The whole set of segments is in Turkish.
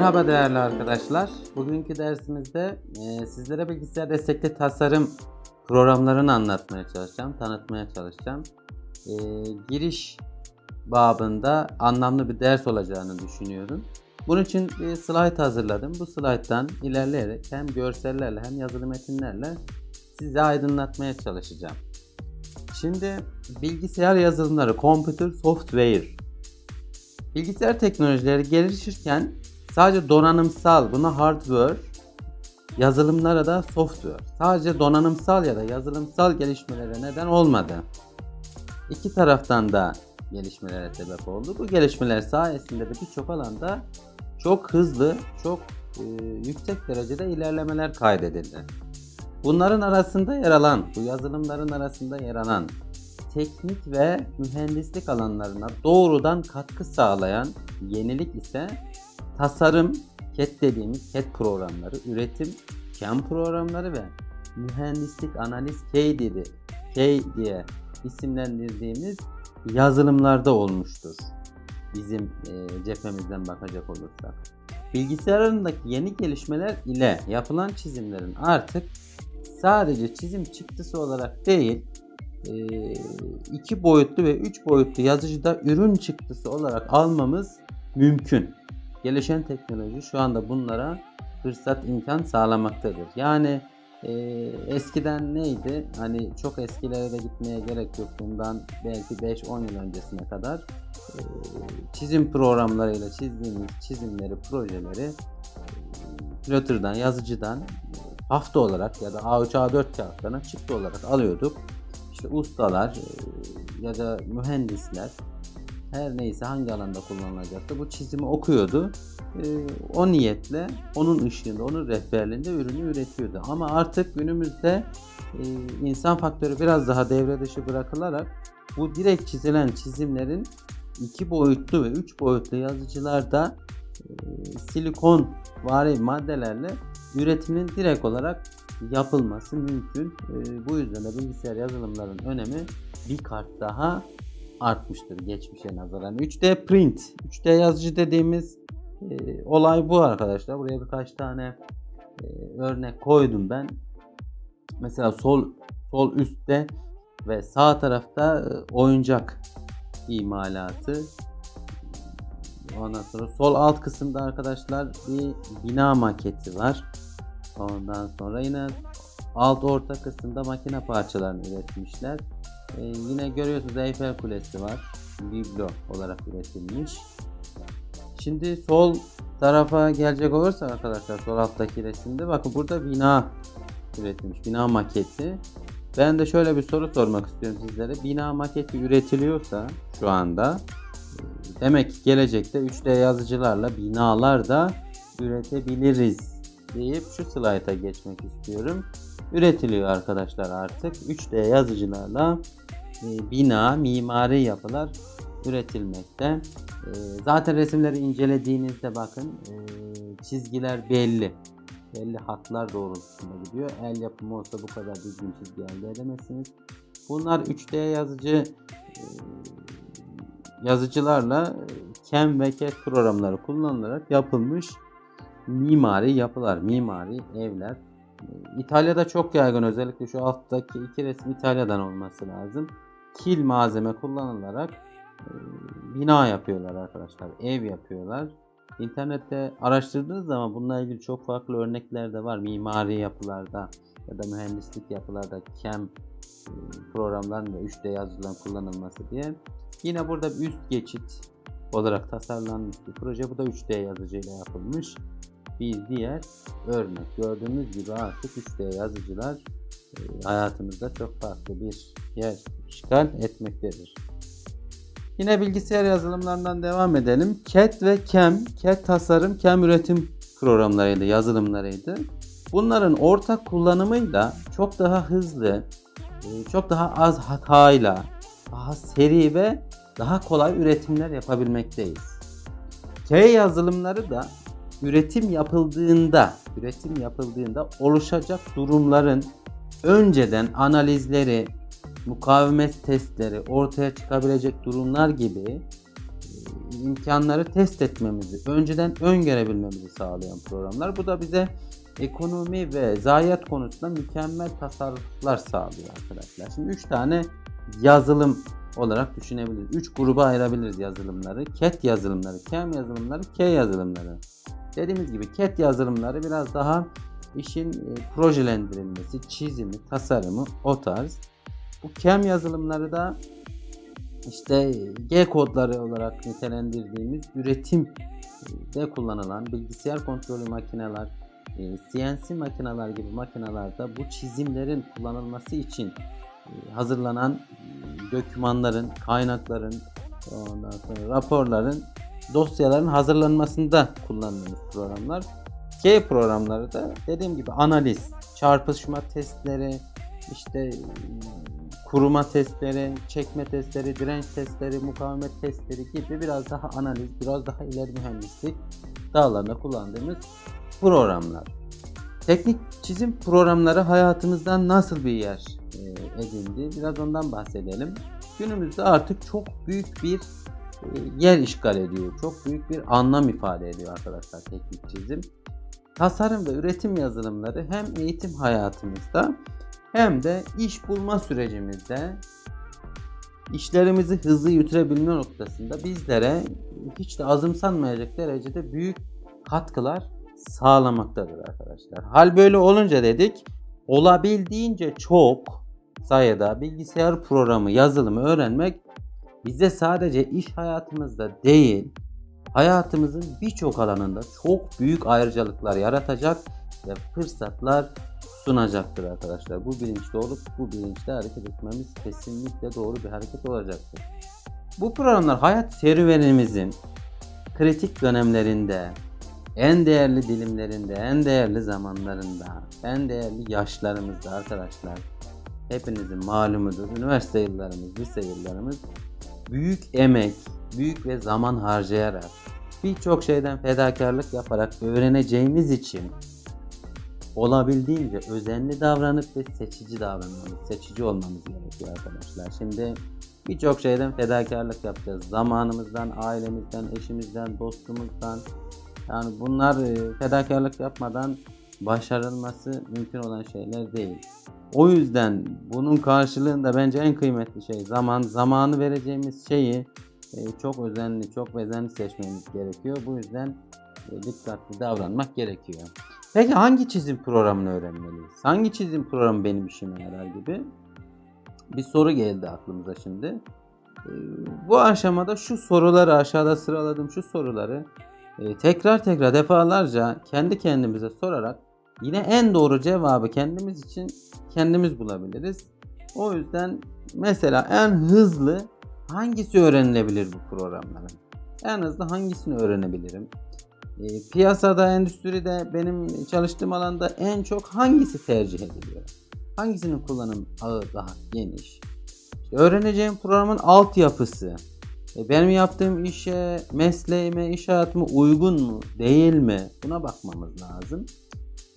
Merhaba değerli arkadaşlar. Bugünkü dersimizde e, sizlere bilgisayar destekli tasarım programlarını anlatmaya çalışacağım, tanıtmaya çalışacağım. E, giriş babında anlamlı bir ders olacağını düşünüyorum. Bunun için bir slide hazırladım. Bu slayttan ilerleyerek hem görsellerle hem yazılı metinlerle size aydınlatmaya çalışacağım. Şimdi bilgisayar yazılımları, computer software Bilgisayar teknolojileri gelişirken sadece donanımsal, buna hardware, yazılımlara da software. Sadece donanımsal ya da yazılımsal gelişmelere neden olmadı. İki taraftan da gelişmelere sebep oldu. Bu gelişmeler sayesinde de birçok alanda çok hızlı, çok e, yüksek derecede ilerlemeler kaydedildi. Bunların arasında yer alan, bu yazılımların arasında yer alan teknik ve mühendislik alanlarına doğrudan katkı sağlayan yenilik ise tasarım, CAD dediğimiz CAD programları, üretim, CAM programları ve mühendislik analiz CAD'i, CAD diye isimlendirdiğimiz yazılımlarda olmuştur. Bizim e, cephemizden bakacak olursak. Bilgisayarındaki yeni gelişmeler ile yapılan çizimlerin artık sadece çizim çıktısı olarak değil, e, iki boyutlu ve üç boyutlu yazıcıda ürün çıktısı olarak almamız mümkün. Gelişen teknoloji şu anda bunlara fırsat imkan sağlamaktadır. Yani e, eskiden neydi? Hani çok eskilere de gitmeye gerek yok. Bundan belki 5-10 yıl öncesine kadar e, çizim programlarıyla çizdiğimiz çizimleri, projeleri e, yazıcıdan e, hafta olarak ya da A3 A4 kağıtlarına çıktı olarak alıyorduk işte ustalar e, ya da mühendisler her neyse hangi alanda kullanılacaksa bu çizimi okuyordu. E, o niyetle onun ışığında, onun rehberliğinde ürünü üretiyordu. Ama artık günümüzde e, insan faktörü biraz daha devre dışı bırakılarak bu direkt çizilen çizimlerin iki boyutlu ve üç boyutlu yazıcılarda silikon vari maddelerle üretiminin direkt olarak yapılması mümkün. E, bu yüzden de bilgisayar yazılımların önemi bir kart daha artmıştır geçmişe nazaran. 3D print, 3D yazıcı dediğimiz e, olay bu arkadaşlar. Buraya birkaç tane e, örnek koydum ben. Mesela sol sol üstte ve sağ tarafta e, oyuncak imalatı. Ondan sonra sol alt kısımda arkadaşlar bir bina maketi var. Ondan sonra yine alt orta kısımda makine parçalarını üretmişler. Ee, yine görüyorsunuz Eyfel Kulesi var. Biblo olarak üretilmiş. Şimdi sol tarafa gelecek olursa arkadaşlar sol alttaki resimde bakın burada bina üretilmiş. Bina maketi. Ben de şöyle bir soru sormak istiyorum sizlere. Bina maketi üretiliyorsa şu anda demek ki gelecekte 3D yazıcılarla binalar da üretebiliriz deyip şu slayta geçmek istiyorum. Üretiliyor arkadaşlar artık. 3D yazıcılarla e, bina, mimari yapılar üretilmekte. E, zaten resimleri incelediğinizde bakın e, çizgiler belli. Belli hatlar doğrultusunda gidiyor. El yapımı olsa bu kadar düzgün çizgi elde edemezsiniz. Bunlar 3D yazıcı yazıcılarla CAM ve CAD programları kullanılarak yapılmış mimari yapılar, mimari evler. İtalya'da çok yaygın özellikle şu alttaki iki resim İtalya'dan olması lazım. Kil malzeme kullanılarak e, bina yapıyorlar arkadaşlar. Ev yapıyorlar. İnternette araştırdığınız zaman bununla ilgili çok farklı örnekler de var. Mimari yapılarda ya da mühendislik yapılarda CAM e, programların ve 3D yazıcıların kullanılması diye. Yine burada üst geçit olarak tasarlanmış bir proje. Bu da 3D yazıcıyla yapılmış bir diğer örnek. Gördüğünüz gibi artık 3D yazıcılar e, hayatımızda çok farklı bir yer işgal etmektedir. Yine bilgisayar yazılımlarından devam edelim. CAD ve CAM, CAD tasarım, CAM üretim programlarıydı, yazılımlarıydı. Bunların ortak kullanımıyla çok daha hızlı, e, çok daha az hatayla, daha seri ve daha kolay üretimler yapabilmekteyiz. K yazılımları da üretim yapıldığında, üretim yapıldığında oluşacak durumların önceden analizleri, mukavemet testleri, ortaya çıkabilecek durumlar gibi e, imkanları test etmemizi, önceden öngörebilmemizi sağlayan programlar. Bu da bize ekonomi ve zayiat konusunda mükemmel tasarruflar sağlıyor arkadaşlar. Şimdi 3 tane yazılım olarak düşünebiliriz. 3 gruba ayırabiliriz yazılımları. CAT yazılımları, CAM yazılımları, K yazılımları. Dediğimiz gibi CAT yazılımları biraz daha işin e, projelendirilmesi, çizimi, tasarımı o tarz. Bu CAM yazılımları da işte G kodları olarak nitelendirdiğimiz üretimde kullanılan bilgisayar kontrolü makineler, e, CNC makineler gibi makinelerde bu çizimlerin kullanılması için e, hazırlanan e, dokümanların, kaynakların, ondan sonra raporların, dosyaların hazırlanmasında kullandığımız programlar. K programları da dediğim gibi analiz, çarpışma testleri, işte e, kuruma testleri, çekme testleri, direnç testleri, mukavemet testleri gibi biraz daha analiz, biraz daha ileri mühendislik dağlarında kullandığımız programlar. Teknik çizim programları hayatımızdan nasıl bir yer e, edindi? Biraz ondan bahsedelim. Günümüzde artık çok büyük bir yer işgal ediyor. Çok büyük bir anlam ifade ediyor arkadaşlar teknik çizim. Tasarım ve üretim yazılımları hem eğitim hayatımızda hem de iş bulma sürecimizde işlerimizi hızlı yürütebilme noktasında bizlere hiç de azımsanmayacak derecede büyük katkılar sağlamaktadır arkadaşlar. Hal böyle olunca dedik olabildiğince çok sayıda bilgisayar programı yazılımı öğrenmek bize sadece iş hayatımızda değil hayatımızın birçok alanında çok büyük ayrıcalıklar yaratacak ve fırsatlar sunacaktır arkadaşlar. Bu bilinçli olup bu bilinçle hareket etmemiz kesinlikle doğru bir hareket olacaktır. Bu programlar hayat serüvenimizin kritik dönemlerinde, en değerli dilimlerinde, en değerli zamanlarında, en değerli yaşlarımızda arkadaşlar hepinizin malumudur. Üniversite yıllarımız, lise yıllarımız büyük emek, büyük ve zaman harcayarak birçok şeyden fedakarlık yaparak öğreneceğimiz için olabildiğince özenli davranıp ve seçici davranmamız, seçici olmamız gerekiyor arkadaşlar. Şimdi birçok şeyden fedakarlık yapacağız. Zamanımızdan, ailemizden, eşimizden, dostumuzdan. Yani bunlar e, fedakarlık yapmadan başarılması mümkün olan şeyler değil. O yüzden bunun karşılığında bence en kıymetli şey zaman. Zamanı vereceğimiz şeyi e, çok özenli, çok özenli seçmemiz gerekiyor. Bu yüzden e, dikkatli davranmak gerekiyor. Peki hangi çizim programını öğrenmeliyiz? Hangi çizim programı benim işime yarar gibi? Bir soru geldi aklımıza şimdi. Ee, Bu aşamada şu soruları aşağıda sıraladım şu soruları e, tekrar tekrar defalarca kendi kendimize sorarak yine en doğru cevabı kendimiz için kendimiz bulabiliriz. O yüzden mesela en hızlı hangisi öğrenilebilir bu programların? En hızlı hangisini öğrenebilirim? E, piyasada, endüstride, benim çalıştığım alanda en çok hangisi tercih ediliyor? Hangisinin kullanım ağı daha geniş? İşte öğreneceğim programın altyapısı, e, benim yaptığım işe, mesleğime, iş hayatıma uygun mu, değil mi? Buna bakmamız lazım.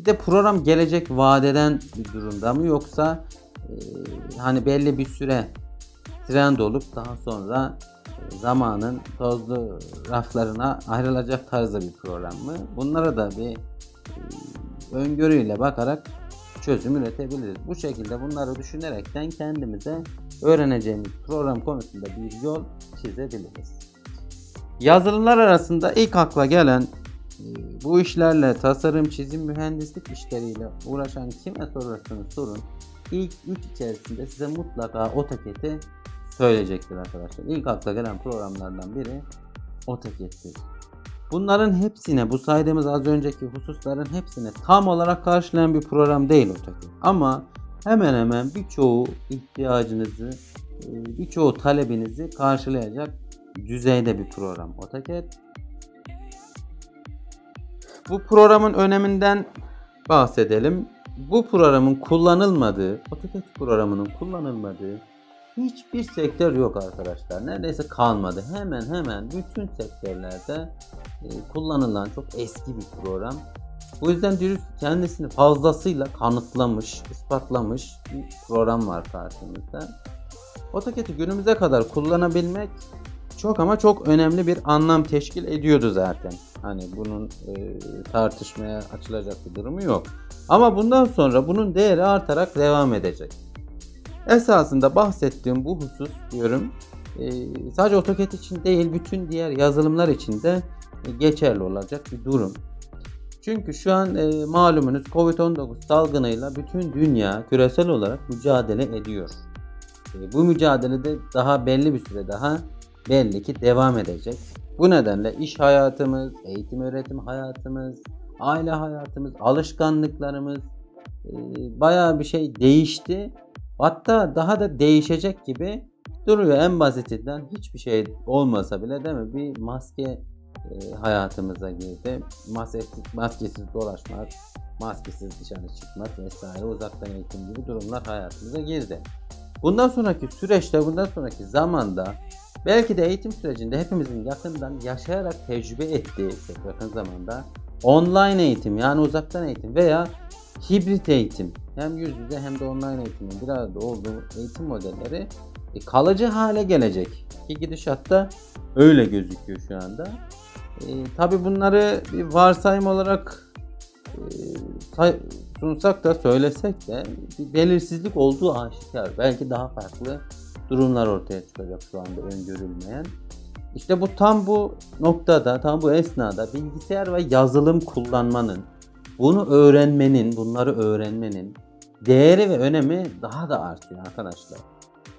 Bir de program gelecek vadeden bir durumda mı yoksa e, hani belli bir süre trend olup daha sonra zamanın tozlu raflarına ayrılacak tarzda bir program mı? Bunlara da bir öngörüyle bakarak çözüm üretebiliriz. Bu şekilde bunları düşünerekten kendimize öğreneceğimiz program konusunda bir yol çizebiliriz. Yazılımlar arasında ilk akla gelen bu işlerle tasarım, çizim, mühendislik işleriyle uğraşan kime sorarsanız sorun ilk 3 içerisinde size mutlaka AutoCAD'i söyleyecektir arkadaşlar. İlk akla gelen programlardan biri AutoCAD'tir. Bunların hepsine, bu saydığımız az önceki hususların hepsine tam olarak karşılayan bir program değil AutoCAD. Ama hemen hemen birçoğu ihtiyacınızı, e, birçoğu talebinizi karşılayacak düzeyde bir program AutoCAD. Bu programın öneminden bahsedelim. Bu programın kullanılmadığı, AutoCAD programının kullanılmadığı hiçbir sektör yok arkadaşlar. Neredeyse kalmadı. Hemen hemen bütün sektörlerde e, kullanılan çok eski bir program. Bu yüzden dürüst kendisini fazlasıyla kanıtlamış, ispatlamış bir program var karşımızda. AutoCAD'i günümüze kadar kullanabilmek çok ama çok önemli bir anlam teşkil ediyordu zaten. Hani bunun e, tartışmaya açılacak bir durumu yok. Ama bundan sonra bunun değeri artarak devam edecek. Esasında bahsettiğim bu husus diyorum e, sadece AutoCAD için değil bütün diğer yazılımlar için de e, geçerli olacak bir durum. Çünkü şu an e, malumunuz Covid-19 salgınıyla bütün dünya küresel olarak mücadele ediyor. E, bu mücadelede daha belli bir süre daha belli ki devam edecek. Bu nedenle iş hayatımız, eğitim öğretim hayatımız, aile hayatımız, alışkanlıklarımız e, bayağı bir şey değişti. Hatta daha da değişecek gibi duruyor en basitinden hiçbir şey olmasa bile değil mi? Bir maske e, hayatımıza girdi. Maskesiz, maskesiz dolaşmak, maskesiz dışarı çıkmak vesaire uzaktan eğitim gibi durumlar hayatımıza girdi. Bundan sonraki süreçte, bundan sonraki zamanda belki de eğitim sürecinde hepimizin yakından yaşayarak tecrübe ettiği çok yakın zamanda online eğitim yani uzaktan eğitim veya hibrit eğitim hem yüz yüze hem de online eğitimin bir arada olduğu eğitim modelleri e, kalıcı hale gelecek. Ki gidişatta öyle gözüküyor şu anda. E, Tabi bunları bir varsayım olarak e, sunsak da söylesek de bir belirsizlik olduğu aşikar. Belki daha farklı durumlar ortaya çıkacak şu anda öngörülmeyen. İşte bu tam bu noktada, tam bu esnada bilgisayar ve yazılım kullanmanın, bunu öğrenmenin, bunları öğrenmenin değeri ve önemi daha da artıyor arkadaşlar.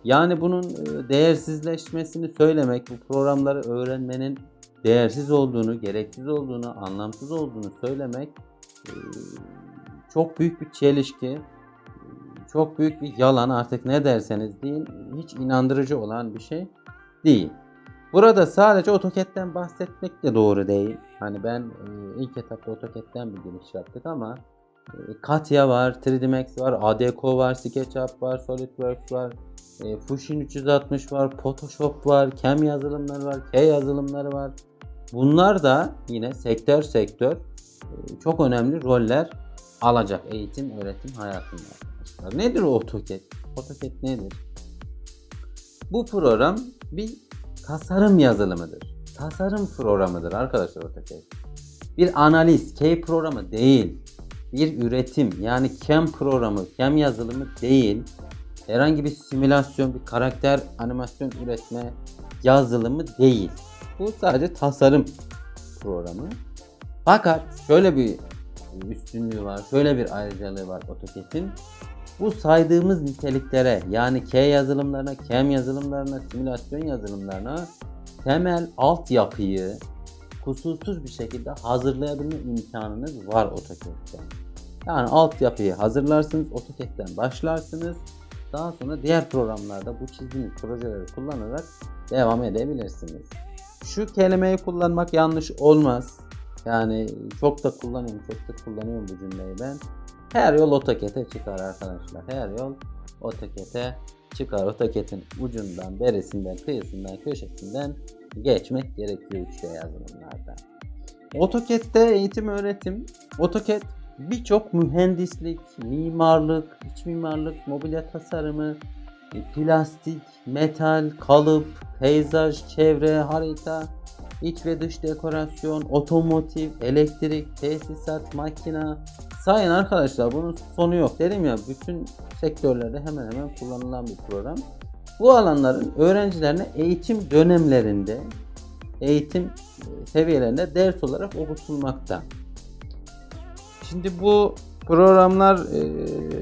Yani bunun e, değersizleşmesini söylemek, bu programları öğrenmenin değersiz olduğunu, gereksiz olduğunu, anlamsız olduğunu söylemek e, çok büyük bir çelişki, çok büyük bir yalan artık ne derseniz deyin hiç inandırıcı olan bir şey değil. Burada sadece AutoCAD'den bahsetmek de doğru değil. Hani ben e, ilk etapta AutoCAD'den bir giriş yaptık ama e, Katya var, 3D Max var, ADCO var, SketchUp var, SolidWorks var, e, Fusion 360 var, Photoshop var, Cam yazılımları var, K yazılımları var. Bunlar da yine sektör sektör çok önemli roller alacak eğitim öğretim hayatında arkadaşlar. Nedir o AutoCAD? AutoCAD nedir? Bu program bir tasarım yazılımıdır. Tasarım programıdır arkadaşlar AutoCAD. Bir analiz, K programı değil. Bir üretim yani CAM programı, CAM yazılımı değil. Herhangi bir simülasyon, bir karakter animasyon üretme yazılımı değil. Bu sadece tasarım programı. Fakat şöyle bir üstünlüğü var, şöyle bir ayrıcalığı var AutoCAD'in. Bu saydığımız niteliklere yani K yazılımlarına, CAM yazılımlarına, simülasyon yazılımlarına temel altyapıyı kusursuz bir şekilde hazırlayabilme imkanınız var AutoCAD'de. Yani altyapıyı hazırlarsınız, AutoCAD'den başlarsınız. Daha sonra diğer programlarda bu çizdiğiniz projeleri kullanarak devam edebilirsiniz. Şu kelimeyi kullanmak yanlış olmaz. Yani çok da kullanıyorum, çok da kullanıyorum bu cümleyi ben. Her yol AutoCAD'e çıkar arkadaşlar. Her yol AutoCAD'e çıkar. AutoCAD'in ucundan, beresinden, kıyısından, köşesinden geçmek gerekiyor 3D yazılımlarda. AutoCAD'de eğitim öğretim, AutoCAD birçok mühendislik, mimarlık, iç mimarlık, mobilya tasarımı, plastik, metal, kalıp, peyzaj, çevre, harita, iç ve dış dekorasyon, otomotiv, elektrik, tesisat, makina. Sayın arkadaşlar bunun sonu yok. Dedim ya bütün sektörlerde hemen hemen kullanılan bir program. Bu alanların öğrencilerine eğitim dönemlerinde, eğitim e, seviyelerinde ders olarak okutulmakta. Şimdi bu programlar e,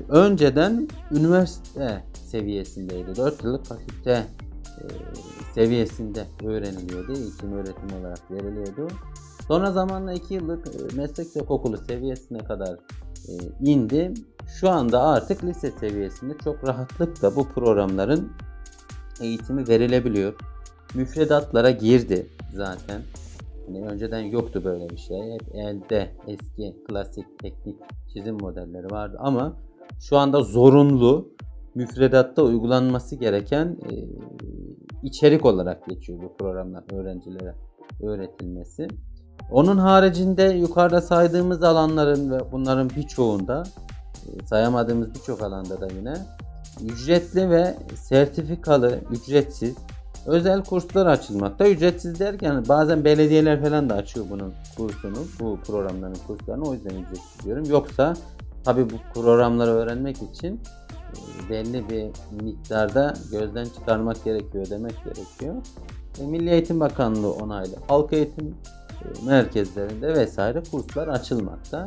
önceden üniversite seviyesindeydi. 4 yıllık fakülte e, seviyesinde öğreniliyordu. Eğitim öğretim olarak veriliyordu. Sonra zamanla 2 yıllık e, meslek okulu seviyesine kadar e, indi. Şu anda artık lise seviyesinde çok rahatlıkla bu programların eğitimi verilebiliyor. Müfredatlara girdi zaten. Hani önceden yoktu böyle bir şey. Hep elde eski klasik teknik çizim modelleri vardı ama şu anda zorunlu müfredatta uygulanması gereken e, içerik olarak geçiyor bu programlar öğrencilere öğretilmesi. Onun haricinde yukarıda saydığımız alanların ve bunların birçoğunda e, sayamadığımız birçok alanda da yine ücretli ve sertifikalı, ücretsiz özel kurslar açılmakta. Ücretsiz derken bazen belediyeler falan da açıyor bunun kursunu, bu programların kurslarını. O yüzden ücretsiz diyorum. Yoksa tabi bu programları öğrenmek için belli bir miktarda gözden çıkarmak gerekiyor, demek gerekiyor. E, Milli Eğitim Bakanlığı onaylı halk eğitim e, merkezlerinde vesaire kurslar açılmakta.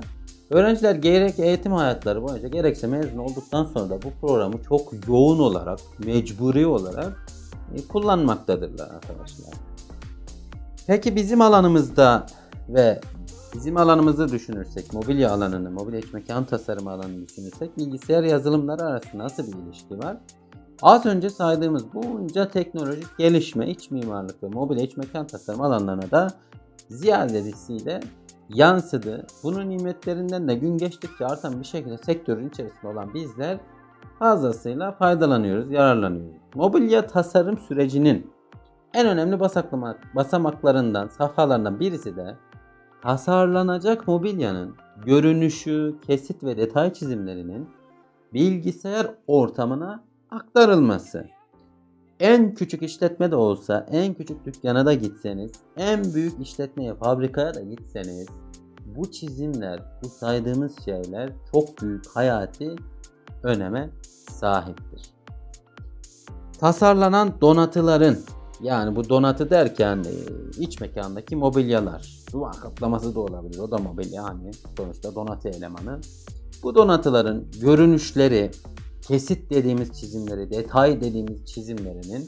Öğrenciler gerek eğitim hayatları boyunca gerekse mezun olduktan sonra da bu programı çok yoğun olarak, mecburi olarak e, kullanmaktadırlar arkadaşlar. Peki bizim alanımızda ve bizim alanımızı düşünürsek, mobilya alanını, mobilya iç mekan tasarımı alanını düşünürsek bilgisayar yazılımları arasında nasıl bir ilişki var? Az önce saydığımız bunca teknolojik gelişme, iç mimarlık ve mobilya iç mekan tasarım alanlarına da ziyadesiyle yansıdı. Bunun nimetlerinden de gün geçtikçe artan bir şekilde sektörün içerisinde olan bizler fazlasıyla faydalanıyoruz, yararlanıyoruz. Mobilya tasarım sürecinin en önemli basamaklarından, safhalarından birisi de tasarlanacak mobilyanın görünüşü, kesit ve detay çizimlerinin bilgisayar ortamına aktarılması. En küçük işletme de olsa, en küçük dükkana da gitseniz, en büyük işletmeye, fabrikaya da gitseniz bu çizimler, bu saydığımız şeyler çok büyük hayati öneme sahiptir. Tasarlanan donatıların yani bu donatı derken e, iç mekandaki mobilyalar, duvar kaplaması da olabilir. O da mobilya hani sonuçta donatı elemanı. Bu donatıların görünüşleri, kesit dediğimiz çizimleri, detay dediğimiz çizimlerinin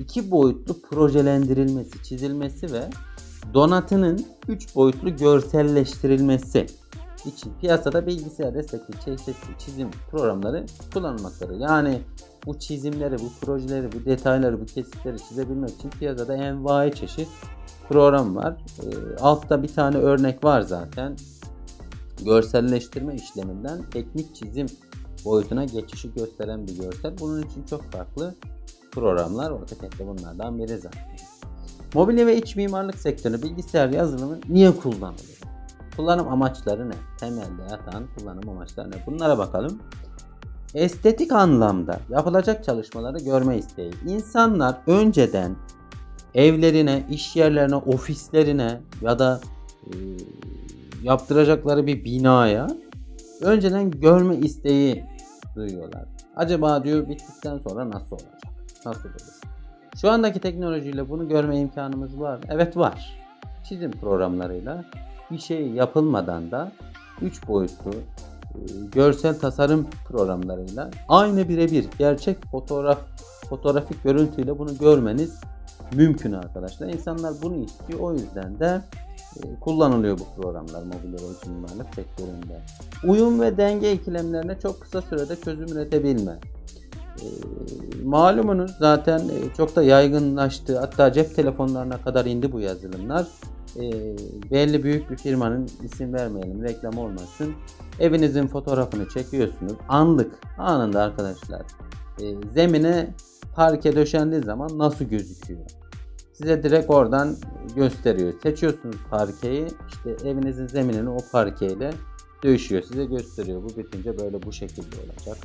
iki boyutlu projelendirilmesi, çizilmesi ve donatının üç boyutlu görselleştirilmesi için piyasada bilgisayar destekli çeşitli çizim programları kullanılmaktadır. Yani bu çizimleri, bu projeleri, bu detayları, bu kesitleri çizebilmek için piyasada envai çeşit program var. Ee, altta bir tane örnek var zaten. Görselleştirme işleminden teknik çizim boyutuna geçişi gösteren bir görsel. Bunun için çok farklı programlar AutoCAD de bunlardan biri zaten. Mobilya ve iç mimarlık sektörü bilgisayar yazılımı niye kullanılıyor? Kullanım amaçları ne? Temelde yatan kullanım amaçları ne? Bunlara bakalım. Estetik anlamda yapılacak çalışmaları görme isteği. İnsanlar önceden evlerine, iş yerlerine, ofislerine ya da e, yaptıracakları bir binaya önceden görme isteği duyuyorlar. Acaba diyor bittikten sonra nasıl olacak? Nasıl olur? Şu andaki teknolojiyle bunu görme imkanımız var. Evet var. Çizim programlarıyla bir şey yapılmadan da 3 boyutlu görsel tasarım programlarıyla aynı birebir gerçek fotoğraf fotoğrafik görüntüyle bunu görmeniz mümkün arkadaşlar. İnsanlar bunu istiyor. O yüzden de e, kullanılıyor bu programlar iç mimarlık sektöründe. Uyum ve denge ikilemlerine çok kısa sürede çözüm üretebilme. E, malumunuz zaten e, çok da yaygınlaştı. Hatta cep telefonlarına kadar indi bu yazılımlar. E, belli büyük bir firmanın isim vermeyelim, reklam olmasın. Evinizin fotoğrafını çekiyorsunuz. Anlık, anında arkadaşlar. E, zemine parke döşendiği zaman nasıl gözüküyor? Size direkt oradan gösteriyor. Seçiyorsunuz parkeyi. İşte evinizin zeminini o parkeyle döşüyor. Size gösteriyor. Bu bitince böyle bu şekilde olacak.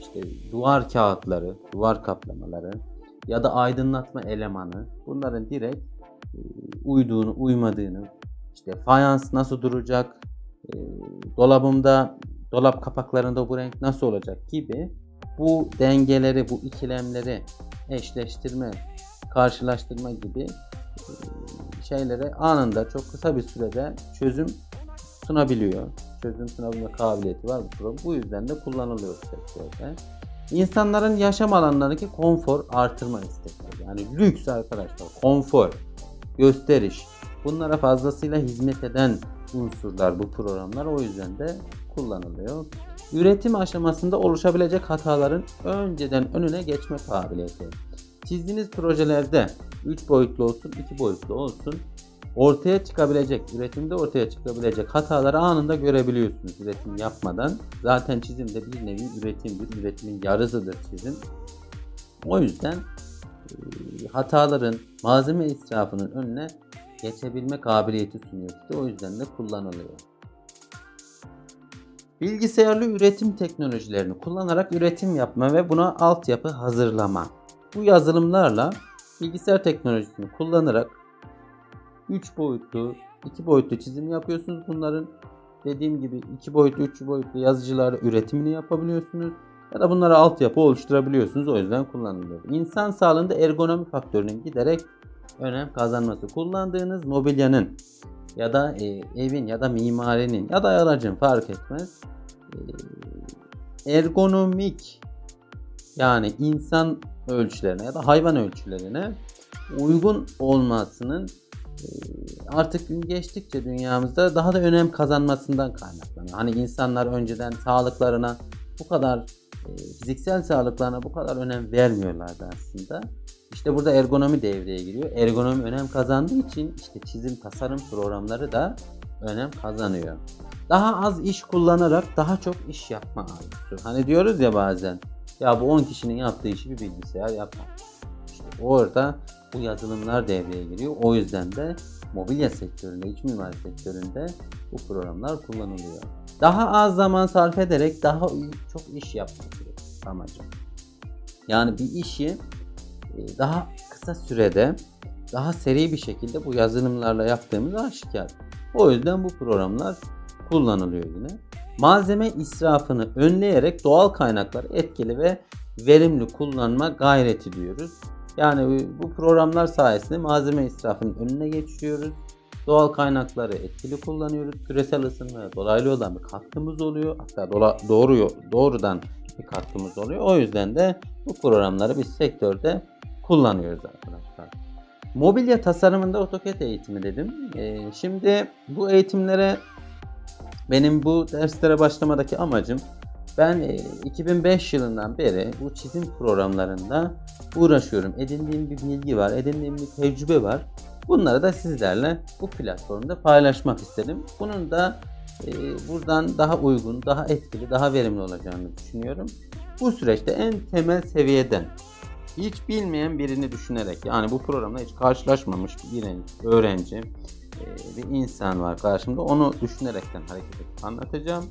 İşte duvar kağıtları, duvar kaplamaları ya da aydınlatma elemanı bunların direkt uyduğunu, uymadığını, işte fayans nasıl duracak, e, dolabımda, dolap kapaklarında bu renk nasıl olacak gibi bu dengeleri, bu ikilemleri eşleştirme, karşılaştırma gibi e, şeylere anında çok kısa bir sürede çözüm sunabiliyor. Çözüm sunabilme kabiliyeti var bu program. Bu yüzden de kullanılıyor sektörde. İnsanların yaşam alanlarındaki konfor artırma istekleri. Yani lüks arkadaşlar, konfor, gösteriş. Bunlara fazlasıyla hizmet eden unsurlar bu programlar. O yüzden de kullanılıyor. Üretim aşamasında oluşabilecek hataların önceden önüne geçme kabiliyeti. Çizdiğiniz projelerde 3 boyutlu olsun, 2 boyutlu olsun ortaya çıkabilecek, üretimde ortaya çıkabilecek hataları anında görebiliyorsunuz üretim yapmadan. Zaten çizimde bir nevi üretimdir. Üretimin yarısıdır çizim. O yüzden hataların, malzeme israfının önüne geçebilme kabiliyeti sunuyor size. O yüzden de kullanılıyor. Bilgisayarlı üretim teknolojilerini kullanarak üretim yapma ve buna altyapı hazırlama. Bu yazılımlarla bilgisayar teknolojisini kullanarak 3 boyutlu, 2 boyutlu çizim yapıyorsunuz. Bunların dediğim gibi 2 boyutlu, 3 boyutlu yazıcılarda üretimini yapabiliyorsunuz. Ya da bunlara altyapı oluşturabiliyorsunuz. O yüzden kullanılıyor. İnsan sağlığında ergonomi faktörünün giderek önem kazanması. Kullandığınız mobilyanın ya da e, evin ya da mimarinin ya da aracın fark etmez. E, ergonomik yani insan ölçülerine ya da hayvan ölçülerine uygun olmasının e, artık gün geçtikçe dünyamızda daha da önem kazanmasından kaynaklanıyor. Hani insanlar önceden sağlıklarına bu kadar fiziksel sağlıklarına bu kadar önem vermiyorlardı aslında. İşte burada ergonomi devreye giriyor. Ergonomi önem kazandığı için işte çizim tasarım programları da önem kazanıyor. Daha az iş kullanarak daha çok iş yapma arzusu. Hani diyoruz ya bazen ya bu 10 kişinin yaptığı işi bir bilgisayar yapar. İşte orada bu yazılımlar devreye giriyor. O yüzden de mobilya sektöründe, iç mimari sektöründe bu programlar kullanılıyor. Daha az zaman sarf ederek daha çok iş yapmak amacı. Yani bir işi e, daha kısa sürede daha seri bir şekilde bu yazılımlarla yaptığımız aşikar. O yüzden bu programlar kullanılıyor yine. Malzeme israfını önleyerek doğal kaynakları etkili ve verimli kullanma gayreti diyoruz. Yani bu programlar sayesinde malzeme israfının önüne geçiyoruz. Doğal kaynakları etkili kullanıyoruz. Küresel ısınmaya dolaylı olan bir katkımız oluyor. Hatta dola, doğru, doğrudan bir katkımız oluyor. O yüzden de bu programları biz sektörde kullanıyoruz arkadaşlar. Mobilya tasarımında AutoCAD eğitimi dedim. Ee, şimdi bu eğitimlere benim bu derslere başlamadaki amacım ben e, 2005 yılından beri bu çizim programlarında uğraşıyorum. Edindiğim bir bilgi var, edindiğim bir tecrübe var. Bunları da sizlerle bu platformda paylaşmak istedim. Bunun da e, buradan daha uygun, daha etkili, daha verimli olacağını düşünüyorum. Bu süreçte en temel seviyeden hiç bilmeyen birini düşünerek yani bu programla hiç karşılaşmamış bir öğrenci, e, bir insan var karşımda onu düşünerekten hareket edip anlatacağım.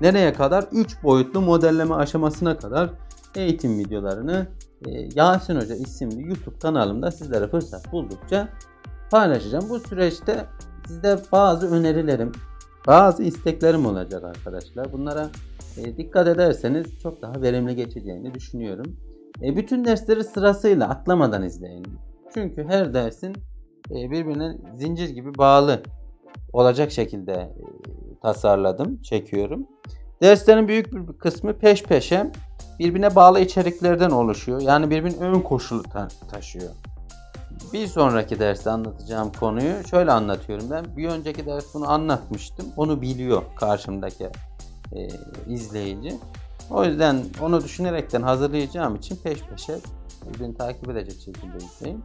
Nereye kadar? 3 boyutlu modelleme aşamasına kadar eğitim videolarını e, Yasin Hoca isimli YouTube kanalımda sizlere fırsat buldukça paylaşacağım. Bu süreçte sizde bazı önerilerim, bazı isteklerim olacak arkadaşlar. Bunlara e, dikkat ederseniz çok daha verimli geçeceğini düşünüyorum. E, bütün dersleri sırasıyla atlamadan izleyin. Çünkü her dersin e, birbirine zincir gibi bağlı olacak şekilde e, tasarladım, çekiyorum. Derslerin büyük bir kısmı peş peşe birbirine bağlı içeriklerden oluşuyor. Yani birbirinin ön koşulu ta- taşıyor. Bir sonraki derste anlatacağım konuyu şöyle anlatıyorum ben. Bir önceki ders bunu anlatmıştım. Onu biliyor karşımdaki e, izleyici. O yüzden onu düşünerekten hazırlayacağım için peş peşe birbirini takip edecek şekilde izleyin.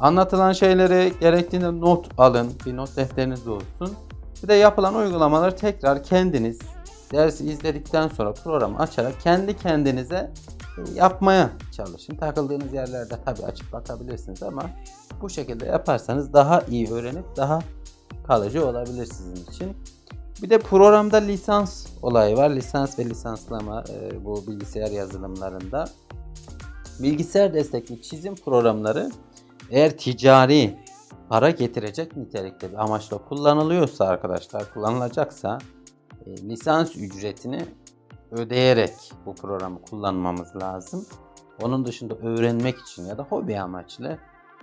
Anlatılan şeyleri gerektiğinde not alın. Bir not defteriniz olsun. Bir de yapılan uygulamaları tekrar kendiniz dersi izledikten sonra programı açarak kendi kendinize yapmaya çalışın. Takıldığınız yerlerde tabii açıp bakabilirsiniz ama bu şekilde yaparsanız daha iyi öğrenip daha kalıcı olabilir sizin için. Bir de programda lisans olayı var. Lisans ve lisanslama e, bu bilgisayar yazılımlarında. Bilgisayar destekli çizim programları eğer ticari para getirecek nitelikte bir amaçla kullanılıyorsa arkadaşlar kullanılacaksa e, lisans ücretini ödeyerek bu programı kullanmamız lazım. Onun dışında öğrenmek için ya da hobi amaçlı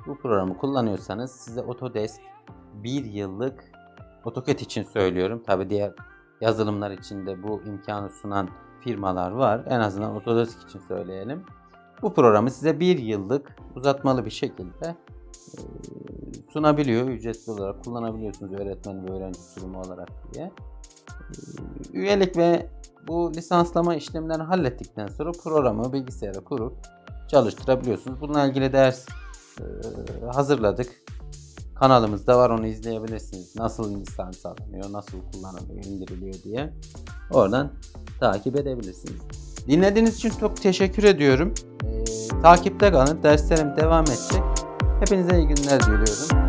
bu programı kullanıyorsanız size Autodesk bir yıllık AutoCAD için söylüyorum. Tabi diğer yazılımlar için de bu imkanı sunan firmalar var. En azından Autodesk için söyleyelim. Bu programı size bir yıllık uzatmalı bir şekilde sunabiliyor. Ücretli olarak kullanabiliyorsunuz öğretmen ve öğrenci sürümü olarak diye. Üyelik ve bu lisanslama işlemlerini hallettikten sonra programı bilgisayara kurup çalıştırabiliyorsunuz. Bununla ilgili ders e, hazırladık. Kanalımızda var onu izleyebilirsiniz. Nasıl lisans alınıyor, nasıl kullanılıyor, indiriliyor diye. Oradan takip edebilirsiniz. Dinlediğiniz için çok teşekkür ediyorum. Ee, takipte kalın. Derslerim devam edecek. Hepinize iyi günler diliyorum.